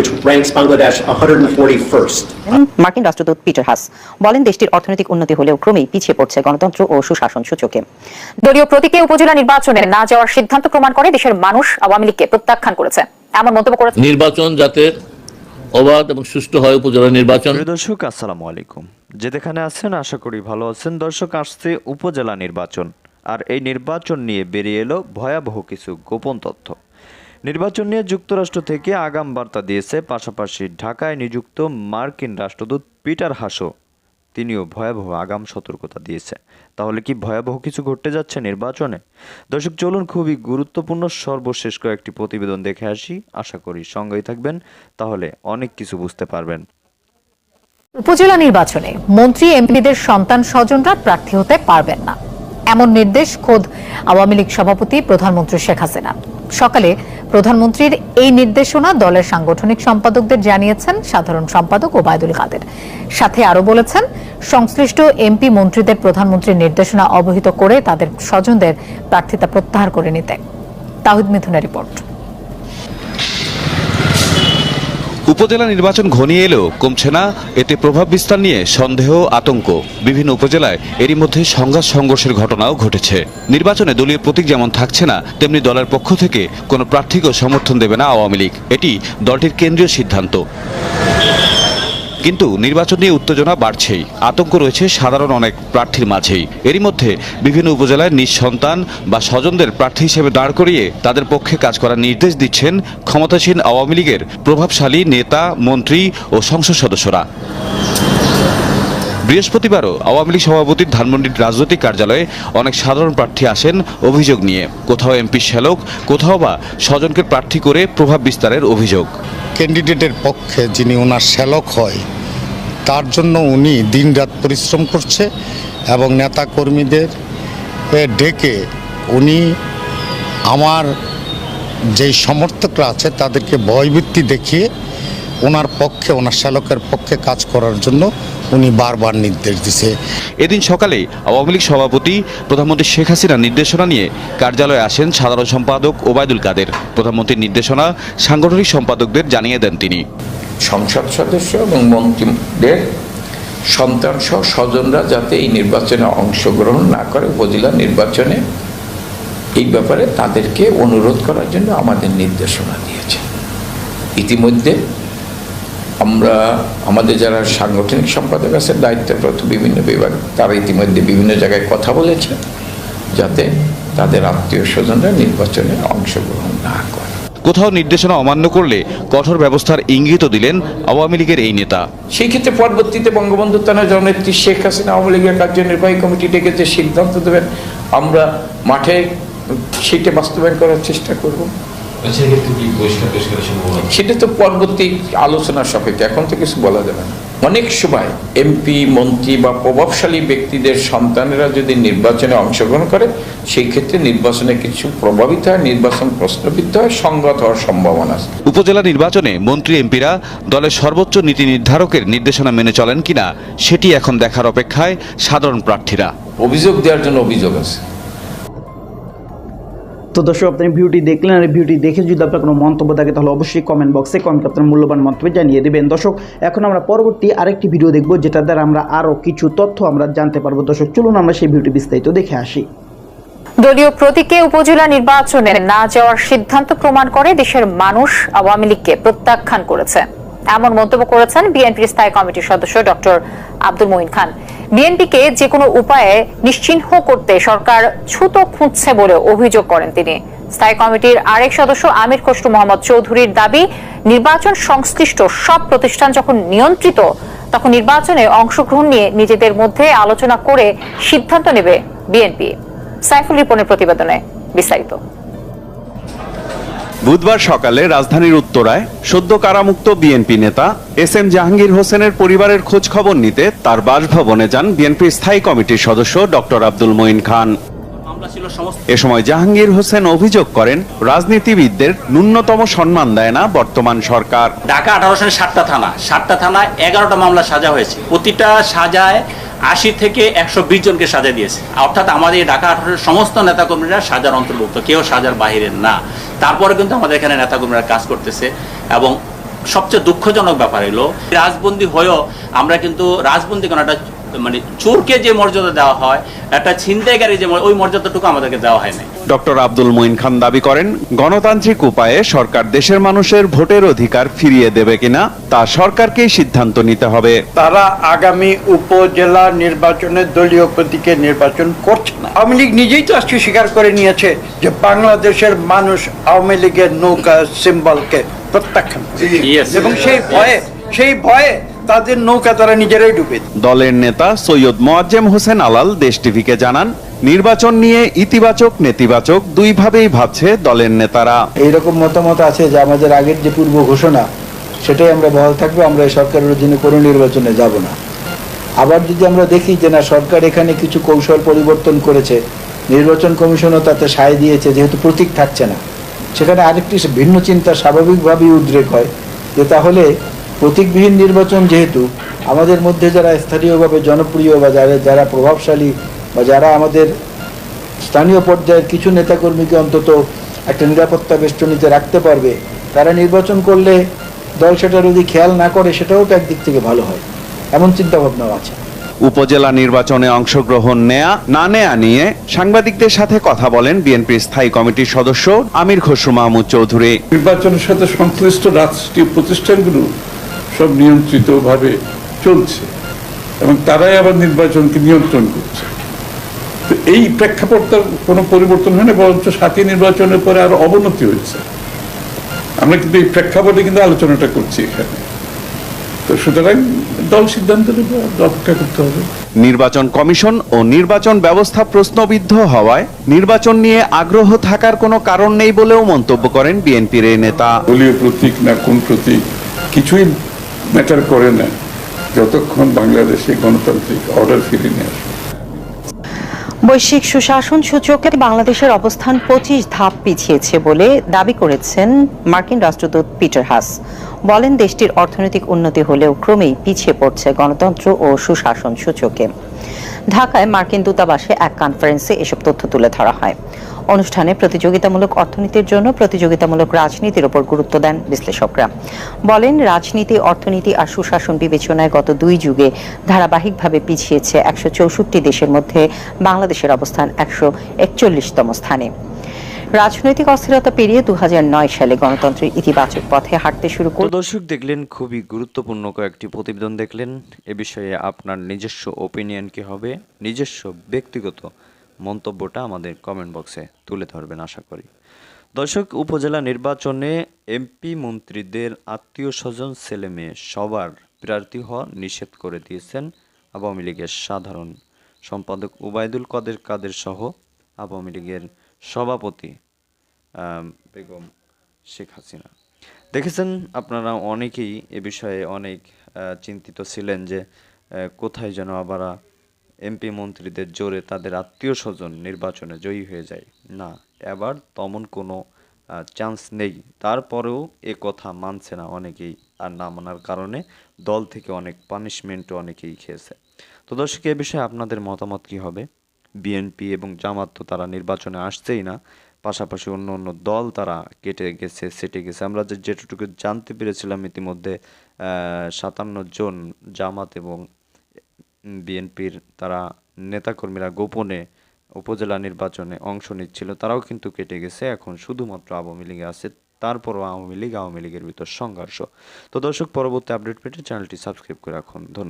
which ranks Bangladesh 141st. মার্কিন রাষ্ট্রদূত Peter Haas বলেন দেশটির অর্থনৈতিক উন্নতি হলেও ক্রমেই পিছিয়ে পড়ছে গণতন্ত্র ও সুশাসন সূচকে। দলীয় প্রতীকে উপজেলা নির্বাচনে না যাওয়ার সিদ্ধান্ত প্রমাণ করে দেশের মানুষ আওয়ামী লীগকে প্রত্যাখ্যান করেছে। এমন মন্তব্য করেছে নির্বাচন যাতে অবাধ এবং সুষ্ঠু হয় উপজেলা নির্বাচন। দর্শক আসসালামু আলাইকুম। যে যেখানে আছেন আশা করি ভালো আছেন। দর্শক আসছে উপজেলা নির্বাচন। আর এই নির্বাচন নিয়ে বেরিয়ে এলো ভয়াবহ কিছু গোপন তথ্য। নির্বাচন নিয়ে যুক্তরাষ্ট্র থেকে আগাম বার্তা দিয়েছে, পাশাপাশি ঢাকায় নিযুক্ত মার্কিন রাষ্ট্রদূত পিটার হাসো। তিনিও ভয়াবহ আগাম সতর্কতা দিয়েছে। তাহলে কি ভয়াবহ কিছু ঘটতে যাচ্ছে নির্বাচনে? দর্শক, চলুন খুবই গুরুত্বপূর্ণ সর্বশেষ কয়েকটি প্রতিবেদন দেখে আসি। আশা করি সঙ্গেই থাকবেন, তাহলে অনেক কিছু বুঝতে পারবেন। উপজেলা নির্বাচনে মন্ত্রী, এমপিদের সন্তান, স্বজনরা প্রার্থী হতে পারবেন না। এমন নির্দেশ খোদ আওয়ামী লীগ সভাপতি প্রধানমন্ত্রী শেখ হাসিনা। সকালে প্রধানমন্ত্রীর এই নির্দেশনা দলের সাংগঠনিক সম্পাদকদের জানিয়েছেন সাধারণ সম্পাদক ওবায়দুল কাদের। সাথে আরও বলেছেন, সংশ্লিষ্ট এমপি মন্ত্রীদের প্রধানমন্ত্রীর নির্দেশনা অবহিত করে তাদের স্বজনদের প্রার্থিতা প্রত্যাহার করে নিতে। তাহিদ মিথুনের রিপোর্ট। উপজেলা নির্বাচন ঘনিয়ে এলেও কমছে না। এতে প্রভাব বিস্তার নিয়ে সন্দেহ, আতঙ্ক। বিভিন্ন উপজেলায় এরই মধ্যে সংঘাত সংঘর্ষের ঘটনাও ঘটেছে। নির্বাচনে দলীয় প্রতীক যেমন থাকছে না, তেমনি দলের পক্ষ থেকে কোনো প্রার্থীকেও সমর্থন দেবে না আওয়ামী লীগ। এটি দলটির কেন্দ্রীয় সিদ্ধান্ত। কিন্তু নির্বাচন নিয়ে উত্তেজনা বাড়ছেই। আতঙ্ক রয়েছে সাধারণ অনেক প্রার্থীর মাঝেই। এরই মধ্যে বিভিন্ন উপজেলায় নিঃসন্তান বা স্বজনদের প্রার্থী হিসেবে দাঁড় করিয়ে তাদের পক্ষে কাজ করার নির্দেশ দিচ্ছেন ক্ষমতাসীন আওয়ামী লীগের প্রভাবশালী নেতা, মন্ত্রী ও সংসদ সদস্যরা। বৃহস্পতিবারও আওয়ামী লীগ সভাপতির ধানমন্ডির রাজনৈতিক কার্যালয়ে অনেক সাধারণ প্রার্থী আসেন অভিযোগ নিয়ে। কোথাও এমপি শ্যালক, কোথাও বা স্বজনকে প্রার্থী করে প্রভাব বিস্তারের অভিযোগ। ক্যান্ডিডেটের পক্ষে যিনি ওনার শ্যালক হয়, তার জন্য উনি দিন রাত পরিশ্রম করছে এবং নেতা কর্মীদের ডেকে উনি আমার যেই সমর্থকরা আছে তাদেরকে ভয়ভিত্তি দেখিয়ে ওনার পক্ষে ওনার শ্যালকের পক্ষে কাজ করার জন্য উনি বারবার নির্দেশ দিছে। এদিন সকালে আওয়ামী লীগ সভাপতি প্রধানমন্ত্রী শেখ হাসিনার নির্দেশনা নিয়ে কার্যালয়ে আসেন সাধারণ সম্পাদক ওবায়দুল কাদের। প্রধানমন্ত্রীর নির্দেশনা সাংগঠনিক সম্পাদকদের জানিয়ে দেন তিনি। সংসদ সদস্য এবং মন্ত্রীদের সন্তান সহ স্বজনরা যাতে এই নির্বাচনে অংশগ্রহণ না করে উপজেলা নির্বাচনে এই ব্যাপারে তাদেরকে অনুরোধ করার জন্য আমাদের নির্দেশনা দিয়েছে ইতিমধ্যে আমরা আমাদের যারা সাংগঠনিক সম্পাদক আছে দায়িত্বপ্রাপ্ত বিভিন্ন বিভাগ তারা ইতিমধ্যে বিভিন্ন জায়গায় কথা বলেছে যাতে তাদের আত্মীয় স্বজনরা নির্বাচনে অংশগ্রহণ না করে। কোথাও নির্দেশনা অমান্য করলে কঠোর ব্যবস্থার ইঙ্গিতও দিলেন আওয়ামী লীগের এই নেতা। সেই ক্ষেত্রে পরবর্তীতে বঙ্গবন্ধু তানা জননেত্রী শেখ হাসিনা আওয়ামী লীগের কার্যনির্বাহী কমিটি ডেকে যে সিদ্ধান্ত দেবেন আমরা মাঠে সেটা বাস্তবায়ন করার চেষ্টা করব। সেটা তো পরবর্তী আলোচনার সাপেক্ষে এখন তো কিছু বলা যাবে না। অনেক সময় এমপি মন্ত্রী বা প্রভাবশালী ব্যক্তিদের সন্তানেরা যদি নির্বাচনে অংশগ্রহণ করে সেই ক্ষেত্রে নির্বাচনে কিছু প্রভাবিত হয় নির্বাচন প্রশ্নবিদ্ধ হয় সংগত হওয়ার সম্ভাবনা আছে। উপজেলা নির্বাচনে মন্ত্রী এমপিরা দলের সর্বোচ্চ নীতি নির্ধারকের নির্দেশনা মেনে চলেন কিনা সেটি এখন দেখার অপেক্ষায় সাধারণ প্রার্থীরা। অভিযোগ দেওয়ার জন্য অভিযোগ আছে। তো দর্শক, আপনি ভিডিওটি দেখলেন আর ভিডিওটি দেখে যদি আপনার কোনো মন্তব্য থাকে, তাহলে অবশ্যই কমেন্ট বক্সে কমেন্ট আপনার মূল্যবান মন্তব্য জানিয়ে দেবেন। দর্শক, এখন আমরা পরবর্তী আরেকটি ভিডিও দেখব যেটা দ্বারা আমরা আরও কিছু তথ্য আমরা জানতে পারব। দর্শক, চলুন আমরা সেই ভিডিওটি বিস্তারিত দেখে আসি। দলীয় প্রতীকে উপজেলা নির্বাচনে না যাওয়ার সিদ্ধান্ত প্রমাণ করে দেশের মানুষ আওয়ামী লীগকে প্রত্যাখ্যান করেছে। এমন মন্তব্য করেছেন বিএনপির স্থায়ী কমিটির সদস্য ডক্টর আব্দুল মঈন খান। বিএনপিকে যে কোনো উপায়ে নিশ্চিহ্ন করতে সরকার ছুতো খুঁজছে বলে অভিযোগ করেন তিনি। স্থায়ী কমিটির আরেক সদস্য আমির খসরু মোহাম্মদ চৌধুরীর দাবি, নির্বাচন সংশ্লিষ্ট সব প্রতিষ্ঠান যখন নিয়ন্ত্রিত, তখন নির্বাচনে অংশগ্রহণ নিয়ে নিজেদের মধ্যে আলোচনা করে সিদ্ধান্ত নেবে বিএনপি। সাইফুল রিপনের প্রতিবেদনে বিস্তারিত। বুধবার সকালে রাজধানীর উত্তরায় সদ্য কারামুক্ত বিএনপি নেতা এস এম জাহাঙ্গীর হোসেনের পরিবারের খোঁজ খবর নিতে তার বাসভবনে যান বিএনপির স্থায়ী কমিটির সদস্য ডক্টর আব্দুল মঈন খান। এ সময় জাহাঙ্গীর হোসেন অভিযোগ করেন, রাজনীতিবিদদের ন্যূনতম সম্মান দেয় না বর্তমান সরকার। ঢাকা আঠারো সালে সাতটা থানা, সাতটা থানায় এগারোটা মামলা সাজা হয়েছে। প্রতিটা সাজায় আশি থেকে একশো বিশ জনকে সাজা দিয়েছে। অর্থাৎ আমাদের ঢাকা আঠারোর সমস্ত নেতাকর্মীরা সাজার অন্তর্ভুক্ত, কেউ সাজার বাহিরের না। তারপরে কিন্তু আমাদের এখানে নেতাকর্মীরা কাজ করতেছে এবং সবচেয়ে দুঃখজনক ব্যাপার হলো, রাজবন্দী হয়েও আমরা কিন্তু রাজবন্দী কোনো একটা মানে চোরকে যে মর্যাদা দেওয়া হয় একটা ছিনতাইকারী যে ওই মর্যাদাটুকু আমাদেরকে দেওয়া হয় নাই ডক্টর আব্দুল মঈন খান দাবি করেন গণতান্ত্রিক উপায়ে সরকার দেশের মানুষের ভোটের অধিকার ফিরিয়ে দেবে কিনা তা সরকারকেই সিদ্ধান্ত নিতে হবে। তারা আগামী উপজেলা নির্বাচনে দলীয় প্রতীকে নির্বাচন করছে না। আওয়ামী লীগ নিজেই তো আজকে স্বীকার করে নিয়েছে যে বাংলাদেশের মানুষ আওয়ামী লীগের নৌকা সিম্বলকে প্রত্যাখ্যান এবং সেই ভয়ে সেই ভয়ে তাদের নৌকা তারা নিজেরাই ডুবে দলের নেতা সৈয়দ মোয়াজ্জেম হোসেন আলাল দেশ টিভিকে জানান নির্বাচন নিয়ে ইতিবাচক নেতিবাচক দুইভাবেই ভাবছে দলের নেতারা। এইরকম মতামত আছে যে আমাদের আগের যে পূর্ব ঘোষণা সেটাই আমরা বহাল থাকব আমরা এই সরকারের অধীনে কোনো নির্বাচনে যাব না। আবার যদি আমরা দেখি যে না সরকার এখানে কিছু কৌশল পরিবর্তন করেছে নির্বাচন কমিশনও তাতে সায় দিয়েছে যেহেতু প্রতীক থাকছে না সেখানে আরেকটি ভিন্ন চিন্তা স্বাভাবিকভাবেই উদ্রেক হয় যে তাহলে প্রতীকবিহীন নির্বাচন যেহেতু আমাদের মধ্যে যারা স্থানীয়ভাবে জনপ্রিয় বা যারা যারা প্রভাবশালী বা যারা আমাদের স্থানীয় পর্যায়ের কিছু নেতাকর্মীকে অন্তত একটা নিরাপত্তা বেষ্টনীতে রাখতে পারবে তারা নির্বাচন করলে দল সেটার যদি খেয়াল না করে সেটাও তো একদিক থেকে ভালো হয়। এমন চিন্তাভাবনাও আছে। উপজেলা নির্বাচনে অংশগ্রহণ নেয়া না নেয়া নিয়ে সাংবাদিকদের সাথে কথা বলেন বিএনপির স্থায়ী কমিটির সদস্য আমির খসরু মাহমুদ চৌধুরী। নির্বাচনের সাথে সংশ্লিষ্ট রাষ্ট্রীয় প্রতিষ্ঠানগুলো সব নিয়ন্ত্রিতভাবে চলছে এবং তারাই আবার নির্বাচনকে নিয়ন্ত্রণ করছে। তো এই প্রেক্ষাপটটার কোনো পরিবর্তন হয় না বরঞ্চ সাথী নির্বাচনের পরে আরও অবনতি হয়েছে। আমরা কিন্তু এই প্রেক্ষাপটে কিন্তু আলোচনাটা করছি এখানে। তো সুতরাং দল সিদ্ধান্ত নেবে অপেক্ষা করতে হবে। নির্বাচন কমিশন ও নির্বাচন ব্যবস্থা প্রশ্নবিদ্ধ হওয়ায় নির্বাচন নিয়ে আগ্রহ থাকার কোনো কারণ নেই বলেও মন্তব্য করেন বিএনপির এই নেতা। দলীয় প্রতীক না কোন প্রতীক কিছুই ম্যাটার করে না। যতক্ষণ বাংলাদেশে গণতান্ত্রিক অর্ডার ফিরে নিয়ে আসবে বৈশ্বিক সুশাসন সূচকে বাংলাদেশের অবস্থান পঁচিশ ধাপ পিছিয়েছে বলে দাবি করেছেন মার্কিন রাষ্ট্রদূত পিটার হাস। বলেন, দেশটির অর্থনৈতিক উন্নতি হলেও ক্রমেই পিছিয়ে পড়ছে গণতন্ত্র ও সুশাসন সূচকে। ঢাকায় মার্কিন দূতাবাসে এক কনফারেন্সে এসব তথ্য তুলে ধরা হয়। অনুষ্ঠানে প্রতিযোগিতামূলক অর্থনীতির জন্য প্রতিযোগিতামূলক রাজনীতির উপর গুরুত্ব দেন বিশ্লেষকরা। বলেন, রাজনীতি, অর্থনীতি আর সুশাসন বিবেচনায় গত দুই যুগে ধারাবাহিকভাবে পিছিয়েছে একশো চৌষট্টি দেশের মধ্যে বাংলাদেশের অবস্থান একশো একচল্লিশতম স্থানে। রাজনৈতিক অস্থিরতা পেরিয়ে দু হাজার নয় সালে গণতন্ত্রের ইতিবাচক পথে হাঁটতে শুরু করে দর্শক দেখলেন, খুবই গুরুত্বপূর্ণ কয়েকটি প্রতিবেদন দেখলেন। এ বিষয়ে আপনার নিজস্ব ওপিনিয়ন কি হবে? নিজস্ব, ব্যক্তিগত মন্তব্যটা আমাদের কমেন্ট বক্সে তুলে ধরবেন, আশা করি। দর্শক, উপজেলা নির্বাচনে এমপি মন্ত্রীদের আত্মীয় স্বজন, ছেলে মেয়ে সবার প্রার্থী হওয়া নিষেধ করে দিয়েছেন আওয়ামী লীগের সাধারণ সম্পাদক উবায়দুল কাদের কাদের সহ আওয়ামী লীগের সভাপতি বেগম শেখ হাসিনা। দেখেছেন আপনারা অনেকেই এ বিষয়ে অনেক চিন্তিত ছিলেন যে কোথায় যেন আবার এমপি মন্ত্রীদের জোরে তাদের আত্মীয় স্বজন নির্বাচনে জয়ী হয়ে যায়। না, এবার তেমন কোনো চান্স নেই। তারপরেও এ কথা মানছে না অনেকেই আর না মানার কারণে দল থেকে অনেক পানিশমেন্টও অনেকেই খেয়েছে। তো দর্শক, এ বিষয়ে আপনাদের মতামত কি হবে? বিএনপি এবং জামাত তো তারা নির্বাচনে আসছেই না, পাশাপাশি অন্য অন্য দল তারা কেটে গেছে সেটে গেছে। আমরা যে যেটুকু জানতে পেরেছিলাম ইতিমধ্যে সাতান্ন জন জামাত এবং বিএনপির তারা নেতাকর্মীরা গোপনে উপজেলা নির্বাচনে অংশ নিচ্ছিল, তারাও কিন্তু কেটে গেছে। এখন শুধুমাত্র আওয়ামী লীগে আছে, তারপরও আওয়ামী লীগ, আওয়ামী লীগের ভিতর সংঘর্ষ। তো দর্শক, পরবর্তী আপডেট পেতে চ্যানেলটি সাবস্ক্রাইব করে রাখুন। ধন্যবাদ।